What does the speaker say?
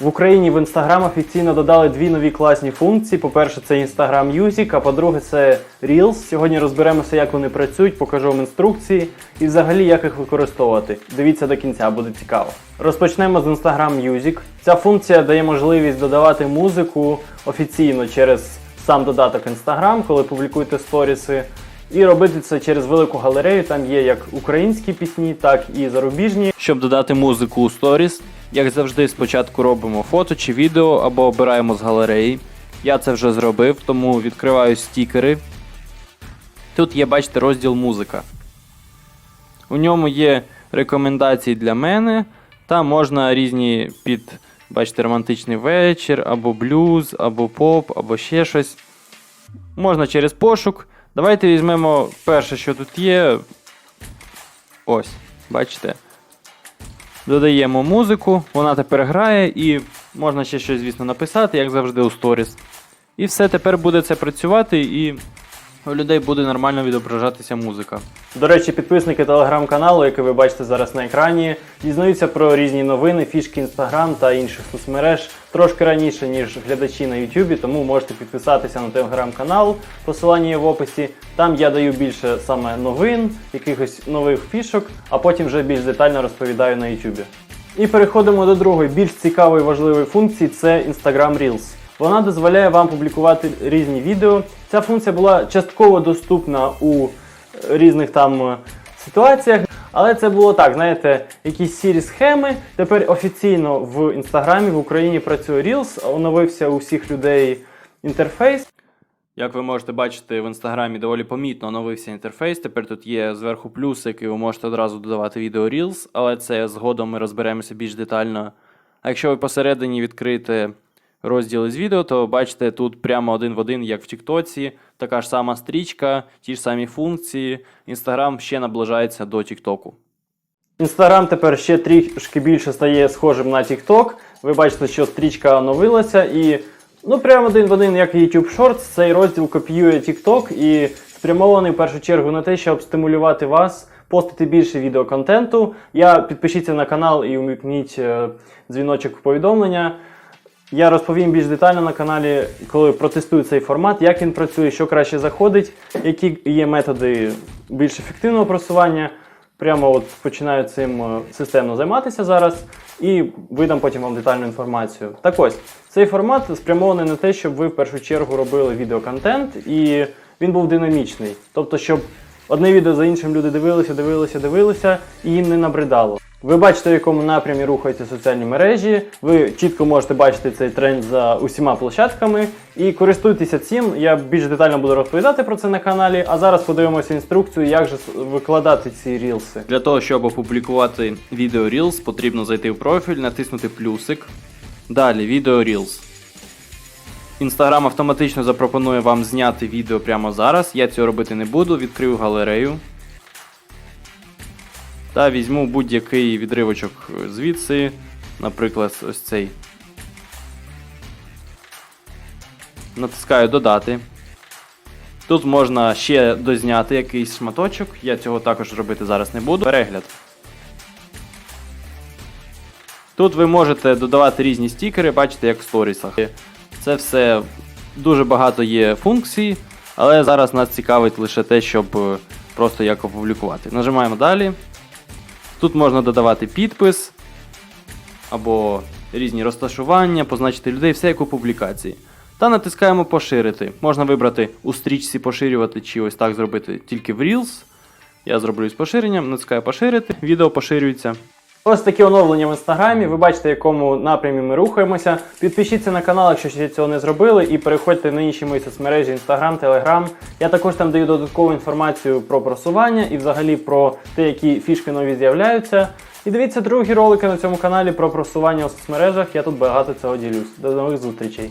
В Україні в Instagram офіційно додали дві нові класні функції. По-перше, це Instagram Music, а по-друге, це Reels. Сьогодні розберемося, як вони працюють, покажу вам інструкції і взагалі як їх використовувати. Дивіться до кінця, буде цікаво. Розпочнемо з Instagram Music. Ця функція дає можливість додавати музику офіційно через сам додаток Instagram, коли публікуєте сторіси. І робити це через велику галерею. Там є як українські пісні, так і зарубіжні. Щоб додати музику у сторіс, як завжди, спочатку робимо фото чи відео або обираємо з галереї. Я це вже зробив, тому відкриваю стікери. Тут є, бачите, розділ музика. У ньому є рекомендації для мене, та можна різні під, бачите, романтичний вечір, або блюз, або поп, або ще щось. Можна через пошук. Давайте візьмемо перше, що тут є. Ось, бачите. Додаємо музику, вона тепер грає, і можна ще щось, звісно, написати, як завжди у сторіс. І все, тепер буде це працювати, і у людей буде нормально відображатися музика. До речі, підписники телеграм-каналу, який ви бачите зараз на екрані, дізнаються про різні новини, фішки Інстаграм та інших соцмереж трошки раніше, ніж глядачі на Ютубі, тому можете підписатися на телеграм-канал, посилання є в описі. Там я даю більше саме новин, якихось нових фішок, а потім вже більш детально розповідаю на Ютубі. І переходимо до другої, більш цікавої важливої функції це Instagram Reels. Вона дозволяє вам публікувати різні відео. Ця функція була частково доступна у е, різних там е, ситуаціях, але це було так, знаєте, якісь сірі схеми. Тепер офіційно в інстаграмі в Україні працює Reels, оновився у всіх людей інтерфейс. Як ви можете бачити, в інстаграмі доволі помітно оновився інтерфейс. Тепер тут є зверху плюсик, і ви можете одразу додавати відео Reels, але це згодом ми розберемося більш детально. А якщо ви посередині відкриєте розділ із відео, то бачите тут прямо один в один, як в Тіктоці, така ж сама стрічка, ті ж самі функції. Інстаграм ще наближається до Тіктоку. Інстаграм тепер ще трішки більше стає схожим на TikTok. Ви бачите, що стрічка оновилася і ну прямо один в один, як YouTube Shorts, цей розділ копіює TikTok і спрямований в першу чергу на те, щоб стимулювати вас постити більше відеоконтенту. Я підпишіться на канал і умікніть е, дзвіночок повідомлення. Я розповім більш детально на каналі, коли протестую цей формат, як він працює, що краще заходить, які є методи більш ефективного просування. Прямо от починаю цим е, системно займатися зараз і видам потім вам детальну інформацію. Так ось, цей формат спрямований на те, щоб ви в першу чергу робили відеоконтент і він був динамічний. Тобто, щоб одне відео за іншим люди дивилися, дивилися, дивилися і їм не набридало. Ви бачите, в якому напрямі рухаються соціальні мережі. Ви чітко можете бачити цей тренд за усіма площадками і користуйтеся цим. Я більш детально буду розповідати про це на каналі. А зараз подивимося інструкцію, як же викладати ці рілси. Для того, щоб опублікувати відео Reels, потрібно зайти в профіль, натиснути плюсик. Далі відео Reels. Інстаграм автоматично запропонує вам зняти відео прямо зараз. Я цього робити не буду. Відкрию галерею. Та візьму будь-який відривочок звідси, наприклад, ось цей. Натискаю додати. Тут можна ще дозняти якийсь шматочок. Я цього також робити зараз не буду. Перегляд. Тут ви можете додавати різні стікери, бачите, як в сторісах. Це все дуже багато є функцій, але зараз нас цікавить лише те, щоб е, просто як опублікувати. Нажимаємо далі. Тут можна додавати підпис або різні розташування, позначити людей, все як публікації. Та натискаємо поширити. Можна вибрати у стрічці поширювати чи ось так зробити тільки в Reels. Я зроблю з поширенням, натискаю поширити, відео поширюється. Ось такі оновлення в інстаграмі. Ви бачите, в якому напрямі ми рухаємося. Підпишіться на канал, якщо ще цього не зробили, і переходьте на інші мої соцмережі Інстаграм, Телеграм. Я також там даю додаткову інформацію про просування і взагалі про те, які фішки нові з'являються. І дивіться другі ролики на цьому каналі про просування у соцмережах. Я тут багато цього ділюсь. До нових зустрічей.